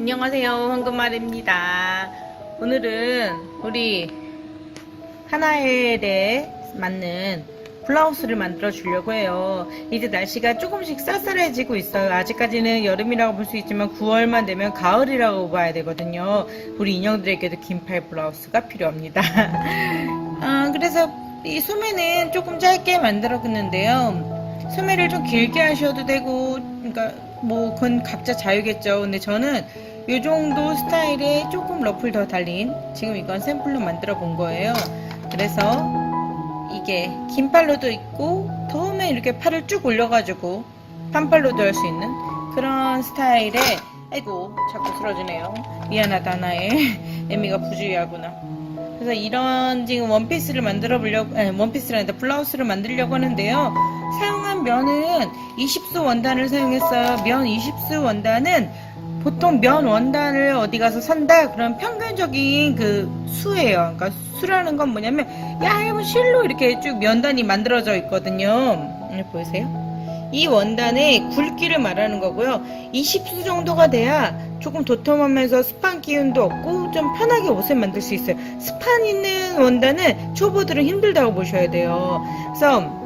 안녕하세요. 황금말입니다. 오늘은 우리 하나엘에 맞는 블라우스를 만들어 주려고 해요. 이제 날씨가 조금씩 쌀쌀해지고 있어요. 아직까지는 여름이라고 볼 수 있지만 9월만 되면 가을이라고 봐야 되거든요. 우리 인형들에게도 긴팔 블라우스가 필요합니다. 아, 그래서 이 소매는 조금 짧게 만들었는데요. 소매를 좀 길게 하셔도 되고 그러니까 뭐 그건 각자 자유겠죠. 근데 저는 이 정도 스타일에 조금 러플 더 달린 지금 이건 샘플로 만들어 본 거예요. 그래서 이게 긴 팔로도 있고 더우면 이렇게 팔을 쭉 올려가지고 반팔로도 할 수 있는 그런 스타일의 아이고 자꾸 쓰러지네요. 미안하다 나의. 애미가 부주의하구나. 그래서 이런 지금 원피스를 만들어 보려고 아니 원피스라는데 블라우스를 만들려고 하는데요. 사용한 면은 20수 원단을 사용했어요. 면 20수 원단은 보통 면 원단을 어디 가서 산다? 그런 평균적인 그 수예요. 그러니까 수라는 건 뭐냐면 얇은 실로 이렇게 쭉 면단이 만들어져 있거든요. 여기 보이세요? 이 원단의 굵기를 말하는 거고요. 20수 정도가 돼야 조금 도톰하면서 스판 기운도 없고 좀 편하게 옷을 만들 수 있어요. 스판 있는 원단은 초보들은 힘들다고 보셔야 돼요. 그래서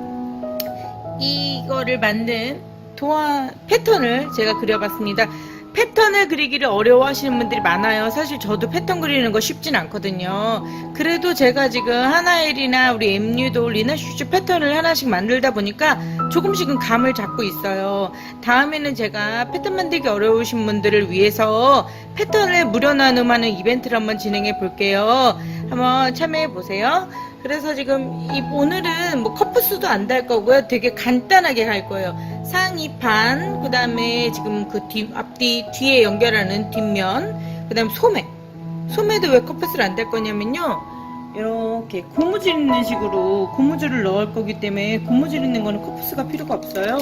이거를 만든 도화 패턴을 제가 그려봤습니다. 패턴을 그리기를 어려워하시는 분들이 많아요. 사실 저도 패턴 그리는 거 쉽진 않거든요. 그래도 제가 지금 하나엘이나 우리 엠뉴도 리나슈즈 패턴을 하나씩 만들다 보니까 조금씩은 감을 잡고 있어요. 다음에는 제가 패턴 만들기 어려우신 분들을 위해서 패턴을 무료 나눔하는 이벤트를 한번 진행해 볼게요. 한번 참여해 보세요. 그래서 지금 이 오늘은 뭐 커프수도 안 달 거고요. 되게 간단하게 할 거예요. 상의판, 그 다음에 지금 그 뒤, 앞뒤, 뒤에 연결하는 뒷면, 그 다음 소매. 소매도 왜 커프수를 안달 거냐면요. 이렇게 고무줄 있는 식으로 고무줄을 넣을 거기 때문에 고무줄 있는 거는 커프수가 필요가 없어요.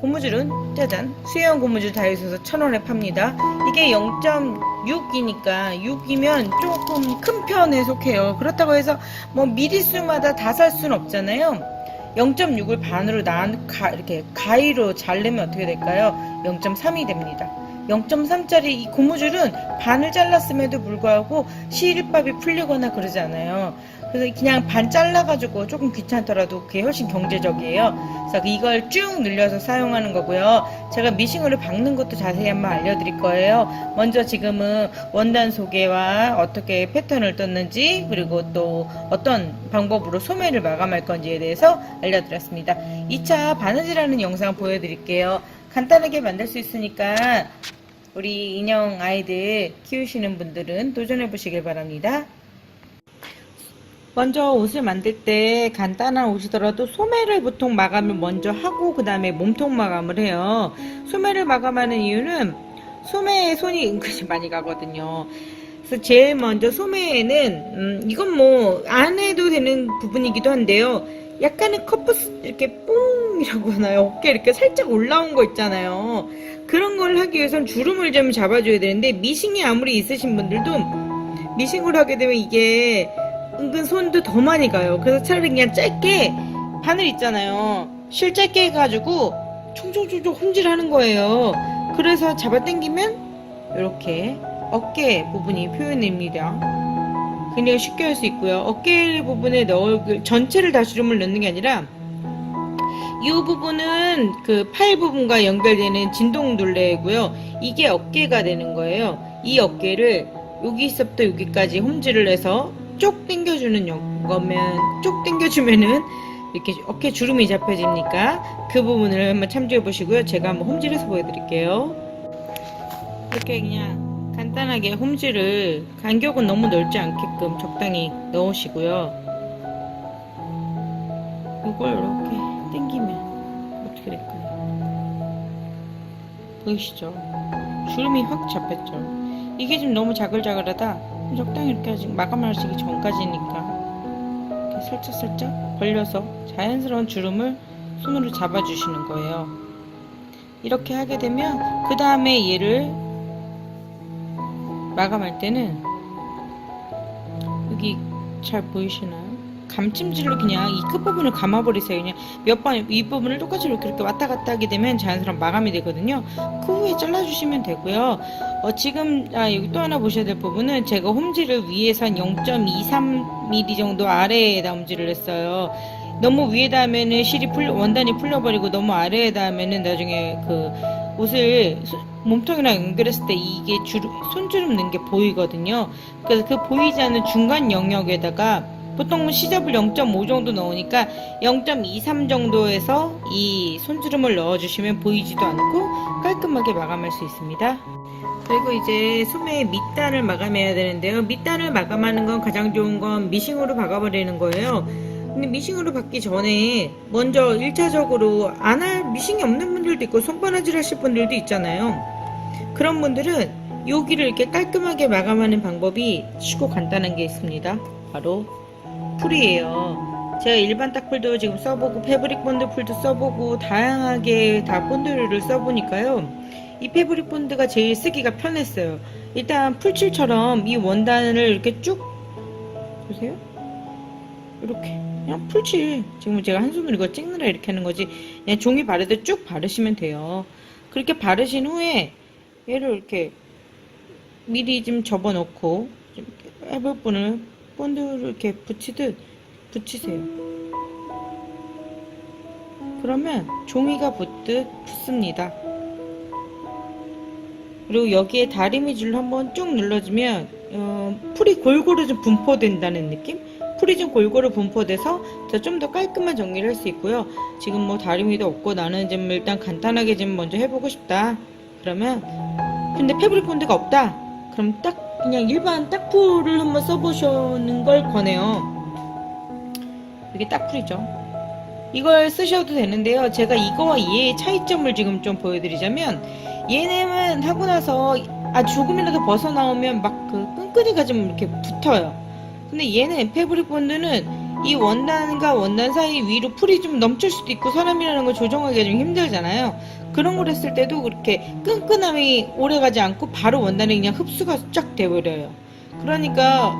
고무줄은 짜잔 수영 고무줄 다이소에서 천원에 팝니다. 이게 0.6이니까 6이면 조금 큰 편에 속해요. 그렇다고 해서 뭐 미리수마다 다 살 수는 없잖아요. 0.6을 반으로 난 가, 이렇게 가위로 자르면 어떻게 될까요? 0.3이 됩니다. 0.3짜리 이 고무줄은 반을 잘랐음에도 불구하고 실밥이 풀리거나 그러지 않아요. 그래서 그냥 반 잘라가지고 조금 귀찮더라도 그게 훨씬 경제적이에요. 그래서 이걸 쭉 늘려서 사용하는 거고요. 제가 미싱으로 박는 것도 자세히 한번 알려드릴 거예요. 먼저 지금은 원단 소개와 어떻게 패턴을 떴는지 그리고 또 어떤 방법으로 소매를 마감할 건지에 대해서 알려드렸습니다. 2차 바느질하는 영상 보여드릴게요. 간단하게 만들 수 있으니까 우리 인형 아이들 키우시는 분들은 도전해 보시길 바랍니다. 먼저 옷을 만들 때 간단한 옷이더라도 소매를 보통 마감을 먼저 하고 그 다음에 몸통 마감을 해요. 소매를 마감하는 이유는 소매에 손이 은근히 많이 가거든요. 그래서 제일 먼저 소매에는 음, 이건 뭐 안 해도 되는 부분이기도 한데요. 약간의 커프스 이렇게 뽕이라고 하나요? 어깨 이렇게 살짝 올라온 거 있잖아요. 그런 걸 하기 위해선 주름을 좀 잡아줘야 되는데 미싱이 아무리 있으신 분들도 미싱을 하게 되면 이게 은근 손도 더 많이 가요. 그래서 차라리 그냥 짧게 바늘 있잖아요. 실 짧게 해가지고 총총총총 홈질하는 거예요. 그래서 잡아당기면 이렇게 어깨 부분이 표현됩니다. 그냥 쉽게 할 수 있고요. 어깨 부분에 넣을 전체를 다 주름을 넣는 게 아니라 이 부분은 그 팔 부분과 연결되는 진동 둘레고요. 이게 어깨가 되는 거예요. 이 어깨를 여기서부터 여기까지 홈질을 해서 쪽 당겨주는 영- 거면 쪽 당겨주면은 이렇게 어깨 주름이 잡혀지니까 그 부분을 한번 참조해 보시고요. 제가 한번 홈질해서 보여드릴게요. 이렇게 그냥 간단하게 홈질을 간격은 너무 넓지 않게끔 적당히 넣으시고요. 이걸 이렇게 당기면 어떻게 될까요? 보이시죠? 주름이 확 잡혔죠? 이게 지금 너무 자글자글하다. 적당히 이렇게 아직 마감하시기 전까지니까 이렇게 살짝살짝 벌려서 자연스러운 주름을 손으로 잡아주시는 거예요. 이렇게 하게 되면 그 다음에 얘를 마감할 때는 여기 잘 보이시나요? 감찜질로 그냥 이 끝부분을 감아버리세요. 그냥 몇 번 이 부분을 똑같이 이렇게 왔다 갔다 하게 되면 자연스러운 마감이 되거든요. 그 후에 잘라주시면 되고요. 어, 지금 아, 여기 또 하나 보셔야 될 부분은 제가 홈지를 위에서 한 0.23mm 정도 아래에다 홈지를 했어요. 너무 위에다 하면은 실이 풀 원단이 풀려버리고 너무 아래에다 하면은 나중에 그 옷을 소- 몸통이랑 연결했을 때 이게 주름, 손주름 넣은 게 보이거든요. 그래서 그 보이지 않는 중간 영역에다가 보통 시접을 0.5 정도 넣으니까 0.23 정도에서 이 손주름을 넣어주시면 보이지도 않고 깔끔하게 마감할 수 있습니다. 그리고 이제 소매의 밑단을 마감해야 되는데요. 밑단을 마감하는 건 가장 좋은 건 미싱으로 박아버리는 거예요. 근데 미싱으로 받기 전에 먼저 1차적으로 안 할 미싱이 없는 분들도 있고 손바느질 하실 분들도 있잖아요. 그런 분들은 여기를 이렇게 깔끔하게 마감하는 방법이 쉽고 간단한 게 있습니다. 바로 풀이에요. 제가 일반 딱풀도 지금 써보고 패브릭 본드 풀도 써보고 다양하게 다 본드를 써보니까요. 이 패브릭 본드가 제일 쓰기가 편했어요. 일단 풀칠처럼 이 원단을 이렇게 쭉 보세요. 이렇게. 그냥 풀칠. 지금 제가 한 손으로 이거 찍느라 이렇게 하는 거지. 그냥 종이 바르듯 쭉 바르시면 돼요. 그렇게 바르신 후에 얘를 이렇게 미리 좀 접어 놓고 좀 이렇게 해볼 분을 본드를 이렇게 붙이듯 붙이세요. 그러면 종이가 붙듯 붙습니다 그리고 여기에 다리미 줄로 한번 쭉 눌러주면 어, 풀이 골고루 좀 분포된다는 느낌? 풀이 좀 골고루 분포돼서 좀 더 깔끔한 정리를 할 수 있고요. 지금 뭐 다리미도 없고 나는 좀 일단 간단하게 좀 먼저 해보고 싶다. 그러면 근데 패브릭 본드가 없다. 그럼 딱 그냥 일반 딱풀을 한번 써보시는 걸 권해요. 이게 딱풀이죠. 이걸 쓰셔도 되는데요. 제가 이거와 얘의 차이점을 지금 좀 보여드리자면 얘네는 하고 나서 아 조금이라도 벗어나오면 막 그 끈끈이가 좀 이렇게 붙어요. 근데 얘는 패브릭 본드는 이 원단과 원단 사이 위로 풀이 좀 넘칠 수도 있고 사람이라는 걸 조정하기가 좀 힘들잖아요. 그런 걸 했을 때도 그렇게 끈끈함이 오래 가지 않고 바로 원단에 그냥 흡수가 쫙 돼버려요. 그러니까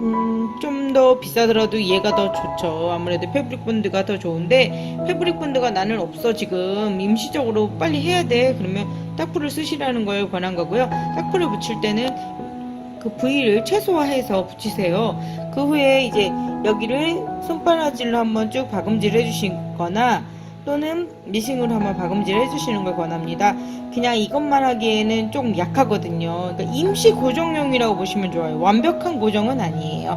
음, 좀 더 비싸더라도 얘가 더 좋죠. 아무래도 패브릭 본드가 더 좋은데 패브릭 본드가 나는 없어 지금 임시적으로 빨리 해야 돼. 그러면 딱풀을 쓰시라는 걸 권한 거고요. 딱풀을 붙일 때는 그 부위를 최소화해서 붙이세요. 그 후에 이제 여기를 손바느질로 한번 쭉 박음질 해주시거나 또는 미싱으로 한번 박음질 해주시는 걸 권합니다. 그냥 이것만 하기에는 좀 약하거든요. 그러니까 임시 고정용이라고 보시면 좋아요. 완벽한 고정은 아니에요.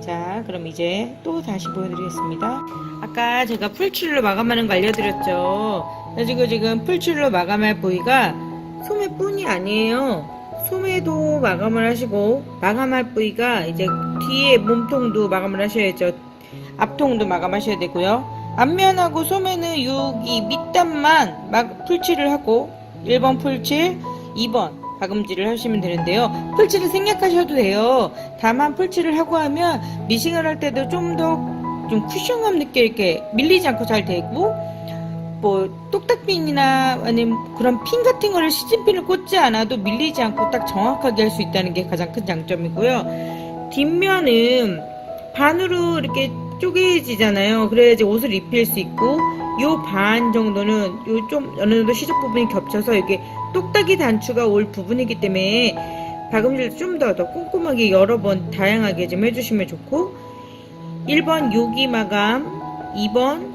자, 그럼 이제 또 다시 보여드리겠습니다. 아까 제가 풀칠로 마감하는 거 알려드렸죠. 그래가지고 지금 풀칠로 마감할 부위가 소매뿐이 아니에요. 소매도 마감을 하시고 마감할 부위가 이제 뒤에 몸통도 마감을 하셔야죠. 앞통도 마감하셔야 되고요. 앞면하고 소매는 여기 밑단만 막 풀칠을 하고 1번 풀칠, 2번 박음질을 하시면 되는데요. 풀칠을 생략하셔도 돼요. 다만 풀칠을 하고 하면 미싱을 할 때도 좀더좀 쿠션감 느껴 이렇게 밀리지 않고 잘 되고 뭐 똑딱핀이나 아니면 그런 핀 같은 거를 시즌핀을 꽂지 않아도 밀리지 않고 딱 정확하게 할 수 있다는 게 가장 큰 장점이고요. 뒷면은 반으로 이렇게 쪼개지잖아요. 그래야지 옷을 입힐 수 있고 요 반 정도는 요 좀 어느 정도 시접 부분이 겹쳐서 이게 똑딱이 단추가 올 부분이기 때문에 박음질도 좀더더 꼼꼼하게 여러 번 다양하게 좀 해주시면 좋고 1번 여기 마감 2번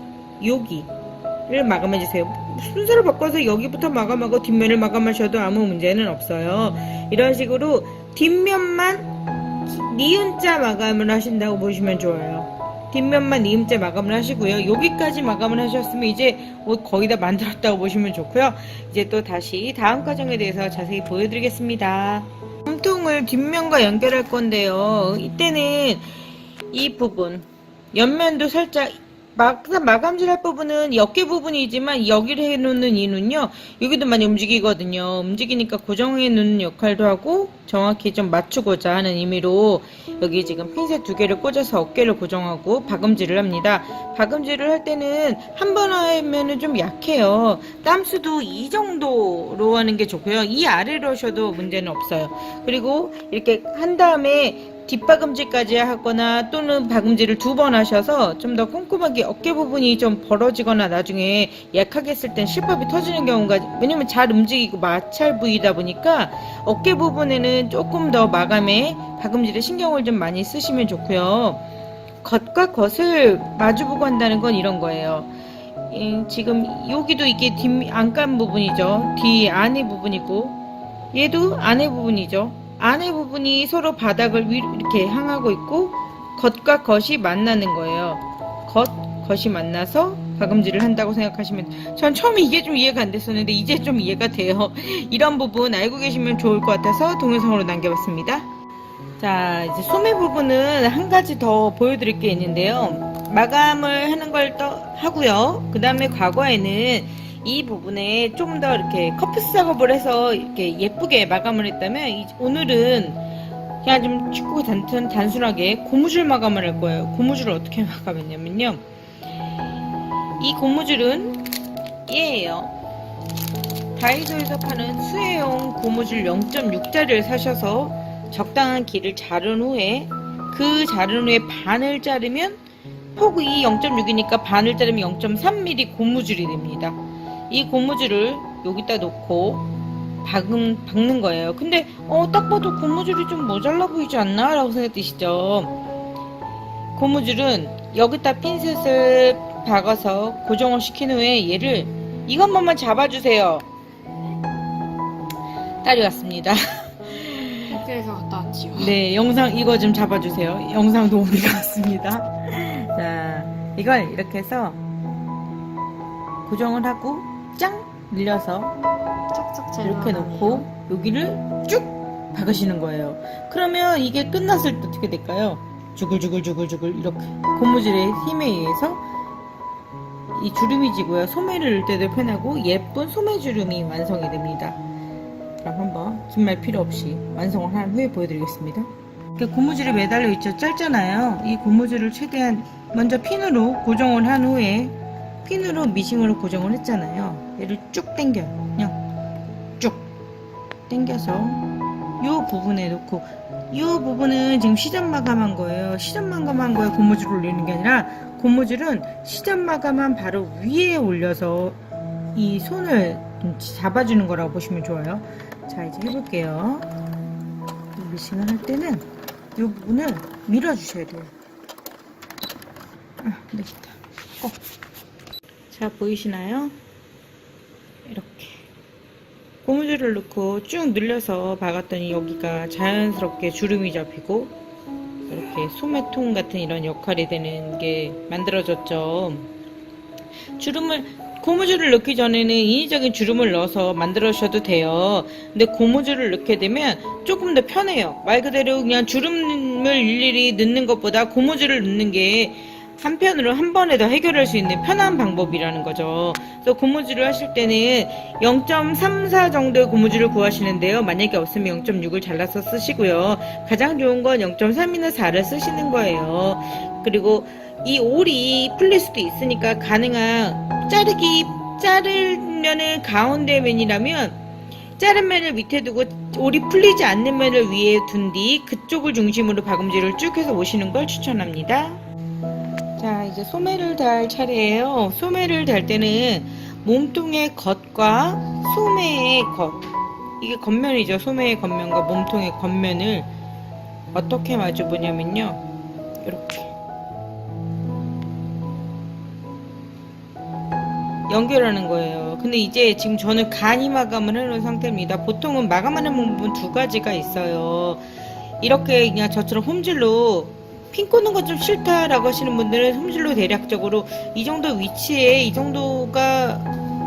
여기를 마감해주세요. 순서를 바꿔서 여기부터 마감하고 뒷면을 마감하셔도 아무 문제는 없어요. 이런 식으로 뒷면만 니은자 마감을 하신다고 보시면 좋아요. 뒷면만 니은자 마감을 하시고요. 여기까지 마감을 하셨으면 이제 옷 거의 다 만들었다고 보시면 좋고요. 이제 또 다시 다음 과정에 대해서 자세히 보여드리겠습니다. 몸통을 뒷면과 연결할 건데요. 이때는 이 부분 옆면도 살짝 막, 마감질 할 부분은 어깨 부분이지만 여기를 해놓는 이는요? 여기도 많이 움직이거든요. 움직이니까 고정해 놓는 역할도 하고 정확히 좀 맞추고자 하는 의미로 여기 지금 핀셋 두 개를 꽂아서 어깨를 고정하고 박음질을 합니다. 박음질을 할 때는 한 번 하면은 좀 약해요. 땀수도 이 정도로 하는 게 좋고요. 이 아래로 하셔도 문제는 없어요. 그리고 이렇게 한 다음에 뒷박음질까지 하거나 또는 박음질을 두 번 하셔서 좀 더 꼼꼼하게 어깨 부분이 좀 벌어지거나 나중에 약하게 했을 땐 실밥이 터지는 경우가 왜냐면 잘 움직이고 마찰 부위다 보니까 어깨 부분에는 조금 더 마감에 박음질에 신경을 좀 많이 쓰시면 좋고요. 겉과 겉을 마주보고 한다는 건 이런 거예요. 이, 지금 여기도 이게 뒷 안감 부분이죠. 뒤 안에 부분이고 얘도 안에 부분이죠. 안에 부분이 서로 바닥을 위로 이렇게 향하고 있고 겉과 겉이 만나는 거예요. 겉, 겉이 만나서 박음질을 한다고 생각하시면 전 처음에 이게 좀 이해가 안 됐었는데 이제 좀 이해가 돼요. 이런 부분 알고 계시면 좋을 것 같아서 동영상으로 남겨봤습니다. 자, 이제 소매 부분은 한 가지 더 보여드릴 게 있는데요. 마감을 하는 걸 또 하고요. 그 다음에 과거에는 이 부분에 좀 더 이렇게 커프스 작업을 해서 이렇게 예쁘게 마감을 했다면 이- 오늘은 그냥 좀 쉽고 단순, 단순하게 고무줄 마감을 할 거예요. 고무줄을 어떻게 마감했냐면요. 이 고무줄은 얘예요. 다이소에서 파는 수혜용 고무줄 0.6짜리를 사셔서 적당한 길을 자른 후에 그 자른 후에 반을 자르면 폭이 0.6이니까 반을 자르면 0.3mm 고무줄이 됩니다. 이 고무줄을 여기다 놓고 박음, 박는 거예요. 근데 어, 딱 봐도 고무줄이 좀 모자라 보이지 않나? 라고 생각되시죠? 고무줄은 여기다 핀셋을 박아서 고정을 시킨 후에 얘를 이것만만 잡아주세요. 딸이 왔습니다. 학교에서 갔다 왔지요. 네, 영상 이거 좀 잡아주세요. 영상 도우미가 왔습니다. 자, 이걸 이렇게 해서 고정을 하고 짱 늘려서 잘 이렇게. 놓고 여기를 쭉 박으시는 거예요. 그러면 이게 끝났을 때 어떻게 될까요? 주글주글주글주글 이렇게 고무줄의 힘에 의해서 이 주름이 지고요. 소매를 넣을 때도 편하고 예쁜 소매 주름이 완성이 됩니다. 그럼 한번 긴 말 필요 없이 완성을 한 후에 보여드리겠습니다. 이렇게 고무줄이 매달려 있죠. 짧잖아요. 이 고무줄을 최대한 먼저 핀으로 고정을 한 후에 핀으로 미싱으로 고정을 했잖아요. 얘를 쭉 당겨요. 그냥 쭉 당겨서 이 부분에 놓고 이 부분은 지금 시접 마감한 거예요. 시접 마감한 거에 고무줄을 올리는 게 아니라 고무줄은 시접 마감한 바로 위에 올려서 이 손을 잡아주는 거라고 보시면 좋아요. 자 이제 해볼게요. 이 미싱을 할 때는 이 부분을 밀어주셔야 돼요. 아, 네, 됐다. 어. 자 보이시나요? 이렇게 고무줄을 넣고 쭉 늘려서 박았더니 여기가 자연스럽게 주름이 잡히고 이렇게 소매통 같은 이런 역할이 되는 게 만들어졌죠. 주름을 고무줄을 넣기 전에는 인위적인 주름을 넣어서 만들어셔도 돼요. 근데 고무줄을 넣게 되면 조금 더 편해요. 말 그대로 그냥 주름을 일일이 넣는 것보다 고무줄을 넣는 게 한편으로 한 번에 더 해결할 수 있는 편한 방법이라는 거죠. 그래서 고무줄을 하실 때는 0.34 정도의 고무줄을 구하시는데요. 만약에 없으면 0.6을 잘라서 쓰시고요. 가장 좋은 건 0.3이나 4를 쓰시는 거예요. 그리고 이 올이 풀릴 수도 있으니까 가능한 자르기 자르면은 가운데 면이라면 자른 면을 밑에 두고 올이 풀리지 않는 면을 위에 둔 뒤 그쪽을 중심으로 박음질을 쭉 해서 오시는 걸 추천합니다. 자, 이제 소매를 달 차례예요. 소매를 달 때는 몸통의 겉과 소매의 겉. 이게 겉면이죠. 소매의 겉면과 몸통의 겉면을 어떻게 마주 보냐면요. 이렇게. 연결하는 거예요. 근데 이제 지금 저는 간이 마감을 해놓은 상태입니다. 보통은 마감하는 방법은 두 가지가 있어요. 이렇게 그냥 저처럼 홈질로 핀 꽂는 거 좀 싫다라고 하시는 분들은 홈질로 대략적으로 이 정도 위치에 이 정도가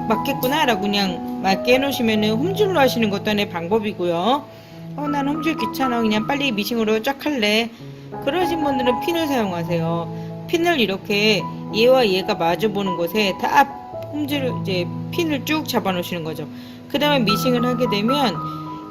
맞겠구나라고 그냥 맞게 해놓으시면은 홈질로 하시는 것도 하나의 방법이고요. 어, 난 홈질 귀찮아. 그냥 빨리 미싱으로 쫙 할래. 그러신 분들은 핀을 사용하세요. 핀을 이렇게 얘와 얘가 마주보는 곳에 다 홈질을 이제 핀을 쭉 잡아 놓으시는 거죠. 그 다음에 미싱을 하게 되면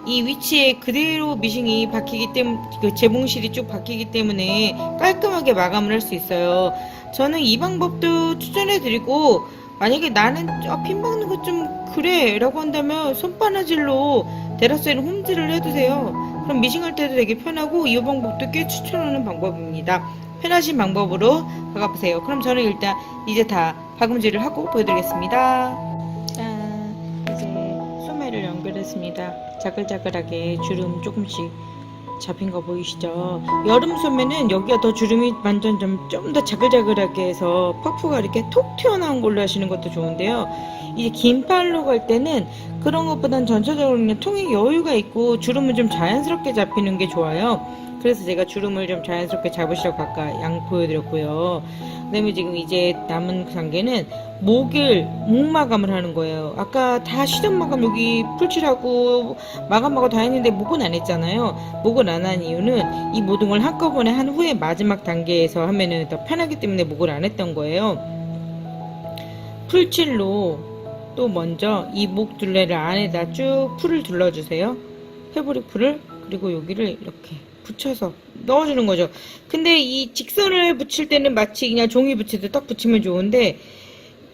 이 위치에 그대로 미싱이 박히기 때문에 그 재봉실이 쭉 박히기 때문에 깔끔하게 마감을 할 수 있어요. 저는 이 방법도 추천해 드리고 만약에 나는 어, 핀 박는 거 좀 그래 라고 한다면 손바느질로 데라스에는 홈질을 해두세요. 그럼 미싱할 때도 되게 편하고 이 방법도 꽤 추천하는 방법입니다. 편하신 방법으로 박아보세요. 그럼 저는 일단 이제 다 박음질을 하고 보여드리겠습니다. 연결했습니다. 자글자글하게 주름 조금씩 잡힌 거 보이시죠? 여름 소매는 여기가 더 주름이 완전 좀 좀 더 자글자글하게 해서 퍼프가 이렇게 톡 튀어나온 걸로 하시는 것도 좋은데요. 이제 긴 팔로 갈 때는 그런 것보단 전체적으로 그냥 통에 여유가 있고 주름은 좀 자연스럽게 잡히는 게 좋아요. 그래서 제가 주름을 좀 자연스럽게 잡으시라고 아까 양 보여드렸고요. 그 다음에 지금 이제 남은 단계는 목을 목 마감을 하는 거예요. 아까 다 시접 마감 여기 풀칠하고 마감하고 다 했는데 목은 안 했잖아요. 목을 안한 이유는 이 모든 걸 한꺼번에 한 후에 마지막 단계에서 하면은 더 편하기 때문에 목을 안 했던 거예요. 풀칠로 또 먼저 이 목 둘레를 안에다 쭉 풀을 둘러주세요. 페브릭 풀을 그리고 여기를 이렇게 붙여서 넣어주는 거죠. 근데 이 직선을 붙일 때는 마치 그냥 종이 붙이듯 딱 붙이면 좋은데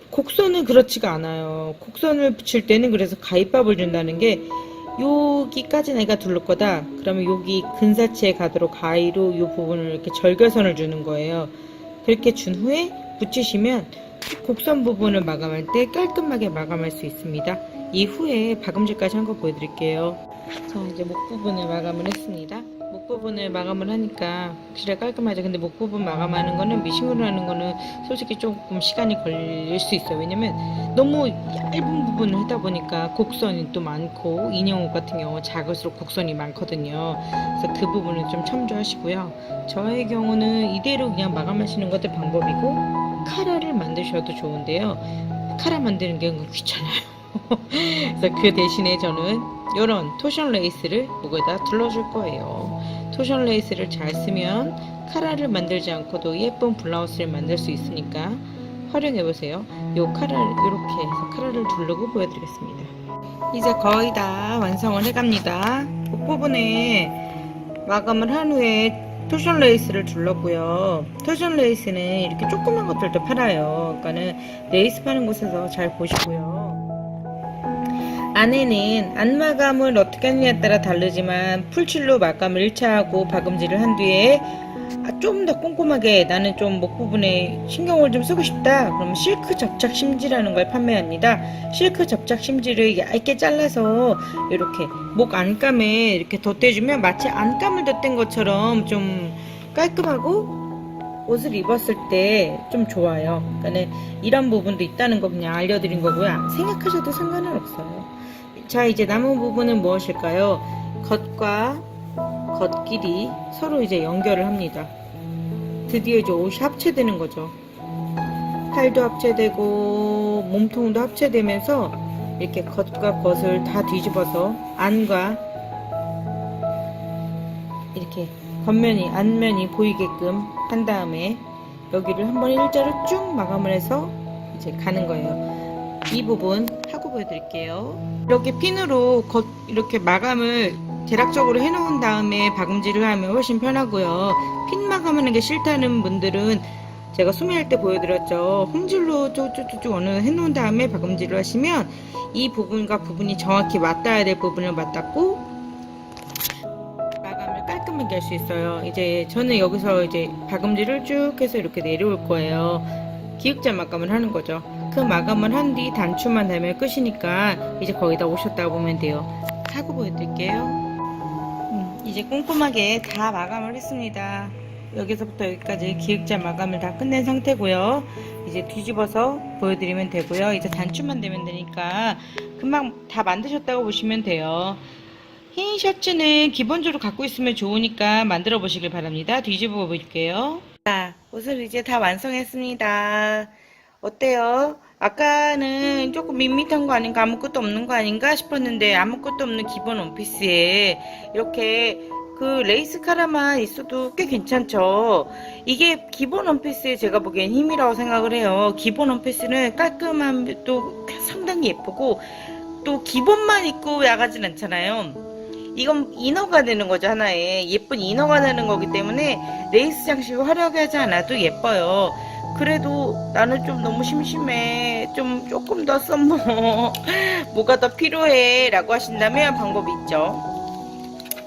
곡선은 그렇지가 않아요. 곡선을 붙일 때는 그래서 가위밥을 준다는 게 여기까지 내가 둘러 거다. 그러면 여기 근사치에 가도록 가위로 이 부분을 이렇게 절결선을 주는 거예요. 그렇게 준 후에 붙이시면 곡선 부분을 마감할 때 깔끔하게 마감할 수 있습니다. 이후에 박음질까지 한 거 보여드릴게요. 자 이제 목 부분을 마감을 했습니다. 목 부분을 마감을 하니까 확실히 깔끔하죠. 근데 목 부분 마감하는 거는 미싱으로 하는 거는 솔직히 조금 시간이 걸릴 수 있어요. 왜냐면 너무 얇은 부분을 하다 보니까 곡선이 또 많고 인형 옷 같은 경우 작을수록 곡선이 많거든요. 그래서 그 부분은 좀 참조하시고요. 저의 경우는 이대로 그냥 마감하시는 것도 방법이고 카라를 만드셔도 좋은데요. 카라 만드는 게 귀찮아요. 그래서 그 대신에 저는 이런 토션 레이스를 목에다 둘러줄 거예요. 토션 레이스를 잘 쓰면 카라를 만들지 않고도 예쁜 블라우스를 만들 수 있으니까 활용해 보세요. 요 카라를 이렇게 해서 카라를 두르고 보여드리겠습니다. 이제 거의 다 완성을 해갑니다. 목 부분에 마감을 한 후에 토션 레이스를 둘렀고요. 토션 레이스는 이렇게 조그만 것들도 팔아요. 그러니까는 레이스 파는 곳에서 잘 보시고요. 안에는 안마감을 어떻게 하느냐에 따라 다르지만 풀칠로 마감을 1차 하고 박음질을 한 뒤에 아, 좀더 꼼꼼하게 나는 좀 목 부분에 신경을 좀 쓰고 싶다. 그럼 실크 접착 심지라는 걸 판매합니다. 실크 접착 심지를 얇게 잘라서 이렇게 목 안감에 이렇게 덧대주면 마치 안감을 덧댄 것처럼 좀 깔끔하고 옷을 입었을 때 좀 좋아요. 그러니까 이런 부분도 있다는 거 그냥 알려드린 거고요. 생각하셔도 상관은 없어요. 자, 이제 남은 부분은 무엇일까요? 겉과 겉끼리 서로 이제 연결을 합니다. 드디어 이제 옷이 합체되는 거죠. 팔도 합체되고 몸통도 합체되면서 이렇게 겉과 겉을 다 뒤집어서 안과 이렇게 겉면이 안면이 보이게끔 한 다음에 여기를 한번 일자로 쭉 마감을 해서 이제 가는 거예요. 이 부분 보여드릴게요. 이렇게 핀으로 겉 이렇게 마감을 대략적으로 해놓은 다음에 박음질을 하면 훨씬 편하고요. 핀 마감하는 게 싫다는 분들은 제가 소매할 때 보여드렸죠. 홍질로 쭉쭉쭉 어느 해놓은 다음에 박음질을 하시면 이 부분과 부분이 정확히 맞닿아야 될 부분을 맞닿고 마감을 깔끔하게 할 수 있어요. 이제 저는 여기서 이제 박음질을 쭉 해서 이렇게 내려올 거예요. 기역자 마감을 하는 거죠. 그 마감을 한 뒤 단추만 달면 끝이니까 이제 거기다 오셨다고 보면 돼요. 하고 보여드릴게요. 음, 이제 꼼꼼하게 다 마감을 했습니다. 여기서부터 여기까지 기역자 마감을 다 끝낸 상태고요. 이제 뒤집어서 보여드리면 되고요. 이제 단추만 되면 되니까 금방 다 만드셨다고 보시면 돼요. 흰 셔츠는 기본적으로 갖고 있으면 좋으니까 만들어 보시길 바랍니다. 뒤집어 볼게요. 자, 옷을 이제 다 완성했습니다. 어때요? 아까는 조금 밋밋한 거 아닌가 아무것도 없는 거 아닌가 싶었는데 아무것도 없는 기본 원피스에 이렇게 그 레이스 카라만 있어도 꽤 괜찮죠. 이게 기본 원피스에 제가 보기엔 힘이라고 생각을 해요. 기본 원피스는 깔끔함도 상당히 예쁘고 또 기본만 입고 야가진 않잖아요. 이건 이너가 되는 거죠 하나에 예쁜 이너가 되는 거기 때문에 레이스 장식을 화려하게 않아도 예뻐요. 그래도 나는 좀 너무 심심해. 좀 조금 더 썸머. 뭐가 더 필요해. 라고 하신다면 방법이 있죠.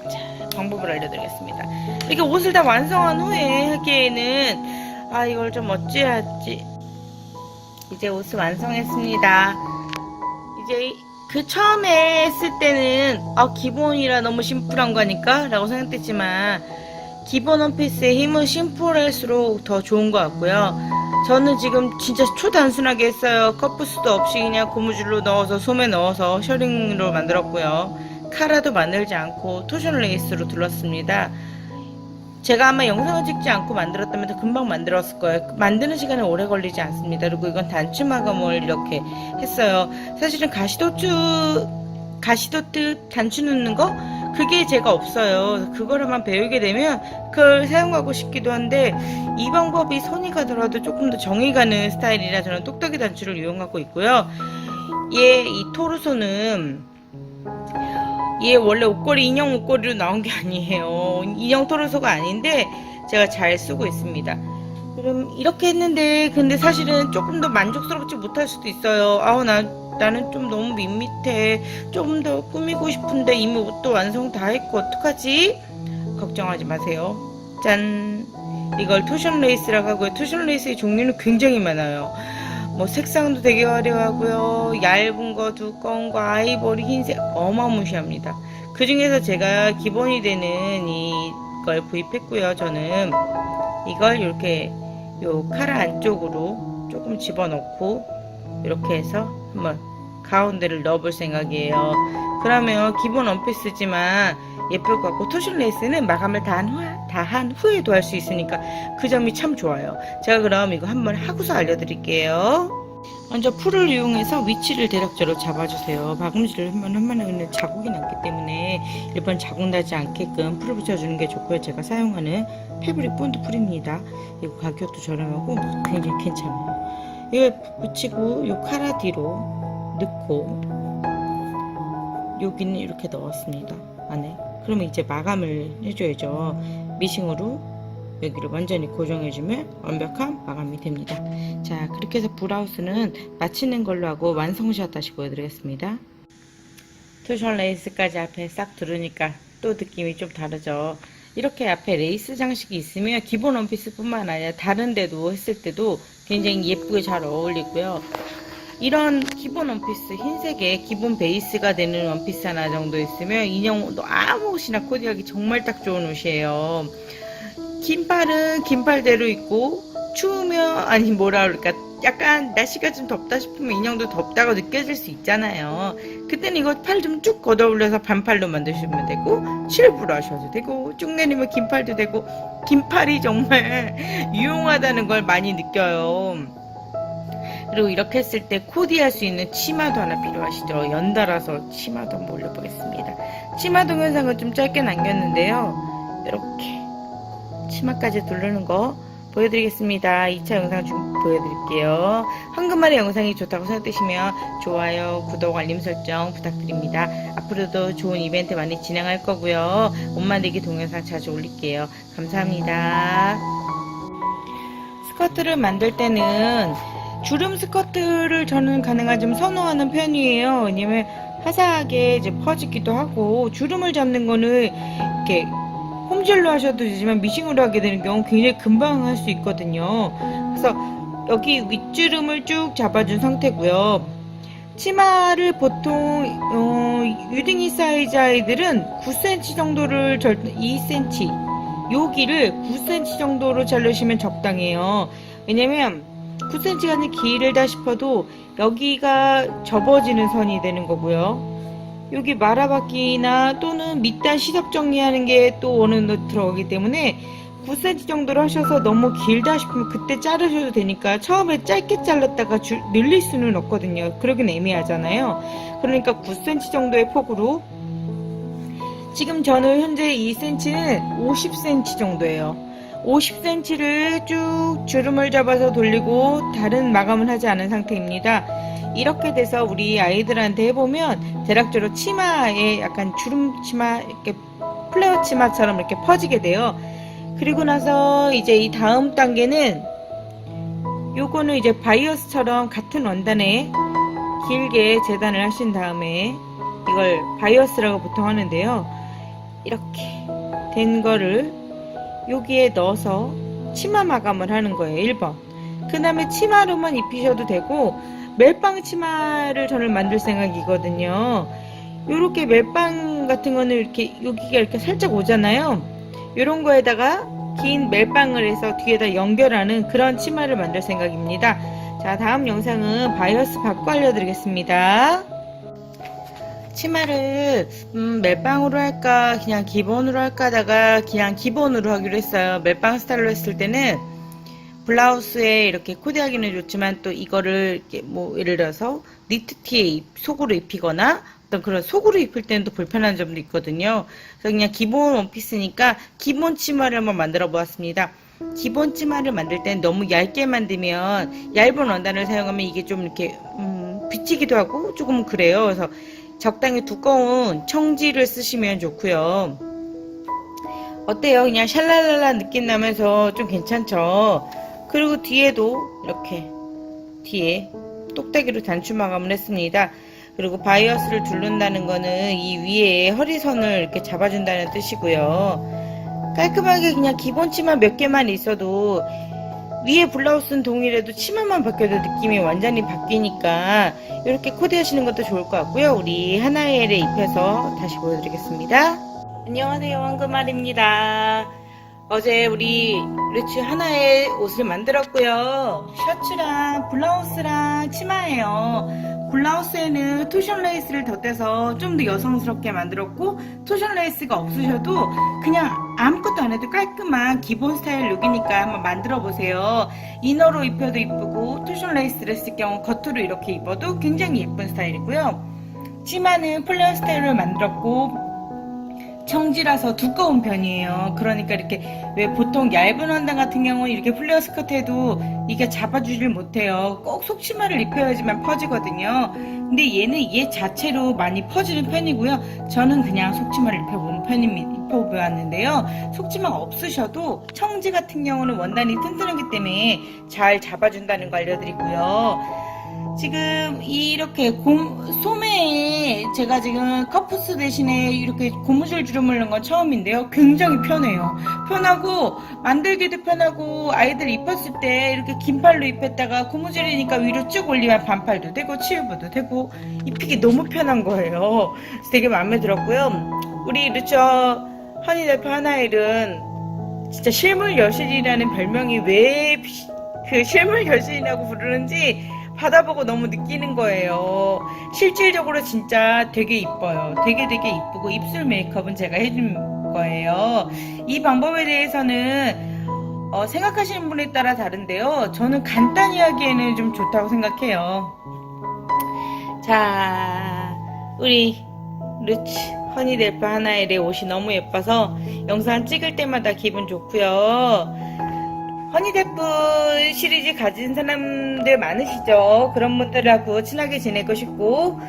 자, 방법을 알려드리겠습니다. 이렇게 옷을 다 완성한 후에 하기에는 아 이걸 좀 어찌해야지 이제 옷을 완성했습니다. 이제 그 처음에 했을 때는 아 기본이라 너무 심플한 거니까 라고 생각했지만 기본 원피스의 힘은 심플할수록 더 좋은 것 같고요. 저는 지금 진짜 초단순하게 했어요. 컵부스도 없이 그냥 고무줄로 넣어서 솜에 넣어서 셔링으로 만들었고요. 카라도 만들지 않고 토션 레이스로 둘렀습니다. 제가 아마 영상을 찍지 않고 만들었다면 더 금방 만들었을 거예요. 만드는 시간은 오래 걸리지 않습니다. 그리고 이건 단추 마감을 이렇게 했어요. 사실은 가시도트, 가시도트 단추 넣는 거? 그게 제가 없어요. 그거를만 배우게 되면 그걸 사용하고 싶기도 한데 이 방법이 손이 가더라도 조금 더 정이 가는 스타일이라 저는 똑딱이 단추를 이용하고 있고요. 얘 이 토르소는 얘 원래 옷걸이 인형 옷걸이로 나온 게 아니에요. 인형 토르소가 아닌데 제가 잘 쓰고 있습니다. 그럼 이렇게 했는데 근데 사실은 조금 더 만족스럽지 못할 수도 있어요. 아우 나 나는 좀 너무 밋밋해. 좀더 꾸미고 싶은데 이미 옷도 완성 다 했고 어떡하지? 걱정하지 마세요. 짠. 이걸 토션 레이스라고 하고요. 토션 레이스의 종류는 굉장히 많아요. 뭐 색상도 되게 화려하고요. 얇은 거, 두꺼운 거, 아이보리, 흰색 어마무시합니다. 그 중에서 제가 기본이 되는 이걸 구입했고요. 저는 이걸 이렇게 요 카라 안쪽으로 조금 집어넣고 이렇게 해서 한번 가운데를 넣어볼 생각이에요. 그러면 기본 원피스지만 예쁠 것 같고 토션 레이스는 마감을 다 한, 후에도 할 수 있으니까 그 점이 참 좋아요. 제가 그럼 이거 한번 하고서 알려드릴게요. 먼저 풀을 이용해서 위치를 대략적으로 잡아주세요. 박음질을 한번 한번에 자국이 났기 때문에 일반 자국 나지 않게끔 풀을 붙여주는 게 좋고요. 제가 사용하는 패브릭 본드 풀입니다. 이거 가격도 저렴하고 굉장히 괜찮아요. 이걸 붙이고 요 카라 뒤로 넣고 여기는 이렇게 넣었습니다. 안에. 그러면 이제 마감을 해줘야죠. 미싱으로 여기를 완전히 고정해주면 완벽한 마감이 됩니다. 자, 그렇게 해서 브라우스는 마치는 걸로 하고 완성샷 다시 보여드리겠습니다. 토션 레이스까지 앞에 싹 두르니까 또 느낌이 좀 다르죠. 이렇게 앞에 레이스 장식이 있으면 기본 원피스뿐만 아니라 다른 데도 했을 때도 굉장히 예쁘게 잘 어울리고요. 이런 기본 원피스 흰색에 기본 베이스가 되는 원피스 하나 정도 있으면 인형도 아무 옷이나 코디하기 정말 딱 좋은 옷이에요. 긴팔은 긴팔대로 입고 추우면 아니 뭐라 그럴까 약간 날씨가 좀 덥다 싶으면 인형도 덥다고 느껴질 수 있잖아요. 그때는 이거 팔 좀 쭉 걷어 올려서 반팔로 만드시면 되고 실부로 하셔도 되고 쭉 내리면 긴팔도 되고 긴팔이 정말 유용하다는 걸 많이 느껴요. 그리고 이렇게 했을 때 코디할 수 있는 치마도 하나 필요하시죠. 연달아서 치마도 한번 올려보겠습니다. 치마 동영상은 좀 짧게 남겼는데요. 이렇게 치마까지 두르는 거 보여드리겠습니다. 2차 영상 좀 보여드릴게요. 황금말의 영상이 좋다고 생각되시면 좋아요, 구독, 알림 설정 부탁드립니다. 앞으로도 좋은 이벤트 많이 진행할 거고요. 옷 만들기 동영상 자주 올릴게요. 감사합니다. 스커트를 만들 때는 주름 스커트를 저는 가능한 좀 선호하는 편이에요. 왜냐면 화사하게 이제 퍼지기도 하고 주름을 잡는 거는 이렇게 홈젤로 하셔도 되지만 미싱으로 하게 되는 경우 굉장히 금방 할 수 있거든요. 그래서 여기 윗주름을 쭉 잡아준 상태고요. 치마를 보통 어, 유딩이 사이즈 아이들은 9cm 정도를 절 2cm 여기를 9cm 정도로 자르시면 적당해요. 왜냐면 9cm가 길다 싶어도 여기가 접어지는 선이 되는 거고요. 여기 말아받기나 또는 밑단 시접 정리하는 게또 어느 정도 들어가기 때문에 9cm 정도로 하셔서 너무 길다 싶으면 그때 자르셔도 되니까 처음에 짧게 잘랐다가 줄- 늘릴 수는 없거든요. 그러긴 애매하잖아요. 그러니까 9cm 정도의 폭으로 지금 저는 현재 2cm는 50cm 정도예요. 50cm를 쭉 주름을 잡아서 돌리고 다른 마감을 하지 않은 상태입니다. 이렇게 돼서 우리 아이들한테 해보면 대략적으로 치마에 약간 주름 치마 이렇게 플레어 치마처럼 이렇게 퍼지게 돼요. 그리고 나서 이제 이 다음 단계는 요거는 이제 바이어스처럼 같은 원단에 길게 재단을 하신 다음에 이걸 바이어스라고 보통 하는데요. 이렇게 된 거를 여기에 넣어서 치마 마감을 하는 거예요. 1번. 그 다음에 치마로만 입히셔도 되고 멜빵 치마를 저는 만들 생각이거든요. 요렇게 멜빵 같은 거는 이렇게 여기가 이렇게 살짝 오잖아요. 요런 거에다가 긴 멜빵을 해서 뒤에다 연결하는 그런 치마를 만들 생각입니다. 자, 다음 영상은 바이어스 받고 알려드리겠습니다. 치마를 음, 멜빵으로 할까 그냥 기본으로 할까 하다가 그냥 기본으로 하기로 했어요. 멜빵 스타일로 했을 때는 블라우스에 이렇게 코디하기는 좋지만 또 이거를 뭐 예를 들어서 니트 티에 입- 속으로 입히거나 어떤 그런 속으로 입을 때는 또 불편한 점도 있거든요. 그래서 그냥 기본 원피스니까 기본 치마를 한번 만들어 보았습니다. 기본 치마를 만들 땐 너무 얇게 만들면 얇은 원단을 사용하면 이게 좀 이렇게 음, 비치기도 하고 조금 그래요. 그래서 적당히 두꺼운 청지를 쓰시면 좋고요. 어때요? 그냥 샬랄랄라 느낌 나면서 좀 괜찮죠? 그리고 뒤에도 이렇게 뒤에 똑딱이로 단추 마감을 했습니다. 그리고 바이어스를 두른다는 거는 이 위에 허리선을 이렇게 잡아준다는 뜻이고요. 깔끔하게 그냥 기본 치마 몇 개만 있어도 위에 블라우스는 동일해도 치마만 바뀌어도 느낌이 완전히 바뀌니까 이렇게 코디하시는 것도 좋을 것 같고요. 우리 하나엘에 입혀서 다시 보여드리겠습니다. 안녕하세요. 황금알입니다. 어제 우리 르치 하나의 옷을 만들었고요. 셔츠랑 블라우스랑 치마예요. 블라우스에는 토션 레이스를 덧대서 좀 더 여성스럽게 만들었고 토션 레이스가 없으셔도 그냥 아무것도 안 해도 깔끔한 기본 스타일 룩이니까 한번 만들어 보세요. 이너로 입혀도 이쁘고 토션 레이스를 했을 경우 겉으로 이렇게 입어도 굉장히 예쁜 스타일이고요. 치마는 플레어 스타일을 만들었고 청지라서 두꺼운 편이에요. 그러니까 이렇게 왜 보통 얇은 원단 같은 경우는 이렇게 플레어 스커트 해도 이게 잡아주질 못해요. 꼭 속치마를 입혀야지만 퍼지거든요. 근데 얘는 얘 자체로 많이 퍼지는 편이고요. 저는 그냥 속치마를 입혀본 편입니다. 입혀보았는데요. 속치마가 없으셔도 청지 같은 경우는 원단이 튼튼하기 때문에 잘 잡아준다는 거 알려드리고요. 지금 이렇게 고, 소매에 제가 지금 커프스 대신에 이렇게 고무줄 주름을 넣은 건 처음인데요. 굉장히 편해요. 편하고 만들기도 편하고 아이들 입었을 때 이렇게 긴 팔로 입혔다가 고무줄이니까 위로 쭉 올리면 반팔도 되고 치유부도 되고 입히기 너무 편한 거예요. 그래서 되게 마음에 들었고요. 우리 루처 허니대표 하나일은 진짜 실물 여신이라는 별명이 왜 그 실물 여신이라고 부르는지 받아보고 너무 느끼는 거예요. 실질적으로 진짜 되게 이뻐요. 되게 되게 이쁘고 입술 메이크업은 제가 해준 거예요. 이 방법에 대해서는 어, 생각하시는 분에 따라 다른데요. 저는 간단히 하기에는 좀 좋다고 생각해요. 자, 우리 루치 허니델파 하나엘의 옷이 너무 예뻐서 영상 찍을 때마다 기분 좋고요. 허니데프 시리즈 가진 사람들 많으시죠? 그런 분들하고 친하게 지내고 싶고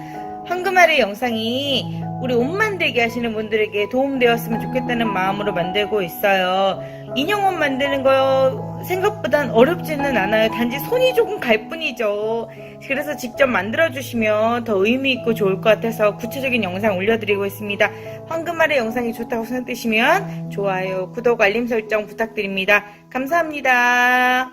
황금알의 영상이 우리 옷 만들기 하시는 분들에게 도움되었으면 좋겠다는 마음으로 만들고 있어요. 인형옷 만드는 거 생각보단 어렵지는 않아요. 단지 손이 조금 갈 뿐이죠. 그래서 직접 만들어주시면 더 의미 있고 좋을 것 같아서 구체적인 영상 올려드리고 있습니다. 황금알의 영상이 좋다고 생각되시면 좋아요, 구독, 알림 설정 부탁드립니다. 감사합니다.